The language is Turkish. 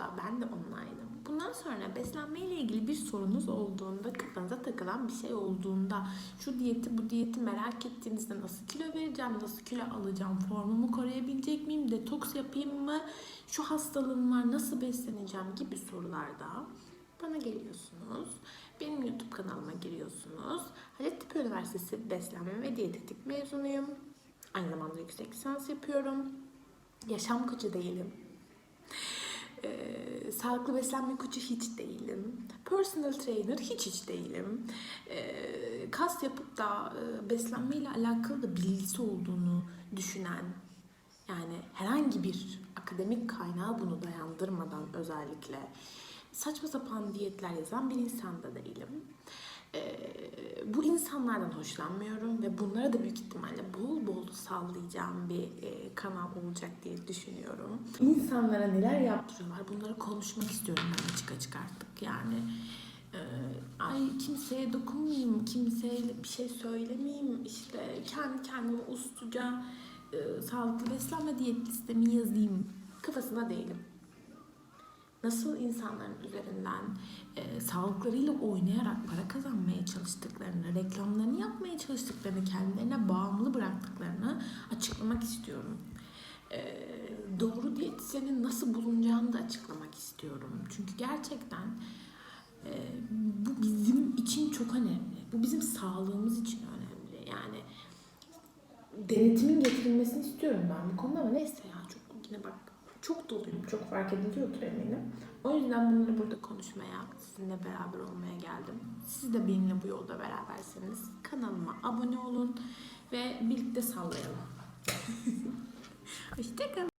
YouTube'da. Ben de online'ım. Bundan sonra beslenme ilgili bir sorunuz olduğunda, kafanıza takılan bir şey olduğunda, şu diyeti bu diyeti merak ettiğinizde nasıl kilo vereceğim, nasıl kilo alacağım, formumu koruyabilecek miyim, detoks yapayım mı, şu hastalığım var, nasıl besleneceğim gibi sorularda bana geliyorsunuz. Benim YouTube kanalıma giriyorsunuz. Hacettepe Üniversitesi Beslenme ve Diyetetik mezunuyum. Aynı zamanda yüksek lisans yapıyorum. Yaşam koçu değilim. Ee, sağlıklı beslenme koçu hiç değilim. Personal trainer hiç hiç değilim. Ee, kas yapıp da e, beslenme ile alakalı da bilgisi olduğunu düşünen yani herhangi bir akademik kaynağı bunu dayandırmadan özellikle saçma sapan diyetler yazan bir insan da değilim. Bu insanlardan hoşlanmıyorum ve bunlara da büyük ihtimalle bol bol sallayacağım bir e, kanal olacak diye düşünüyorum. İnsanlara neler yaptırıyorlar bunları konuşmak istiyorum ben açık açık artık yani. e, ay kimseye dokunmayayım, kimseye bir şey söylemeyeyim, işte kendi kendime ustuca e, sağlıklı beslenme diyet listemi yazayım kafasında değilim nasıl insanların üzerinden e, sağlıklarıyla oynayarak para kazanmaya çalıştıklarını, kendilerine bağımlı bıraktıklarını açıklamak istiyorum. E, doğru diyetisyenin nasıl bulunacağını da açıklamak istiyorum. Çünkü gerçekten e, bu bizim için çok önemli. Bu bizim sağlığımız için önemli. Yani denetimin getirilmesini istiyorum ben bu konuda ama neyse ya çok yine bak çok doluyum. Çok fark ediliyordur eminim. O yüzden bunları burada konuşmaya, sizinle beraber olmaya geldim. Siz de benimle bu yolda beraberseniz kanalıma abone olun ve birlikte sallayalım. Hoşçakalın.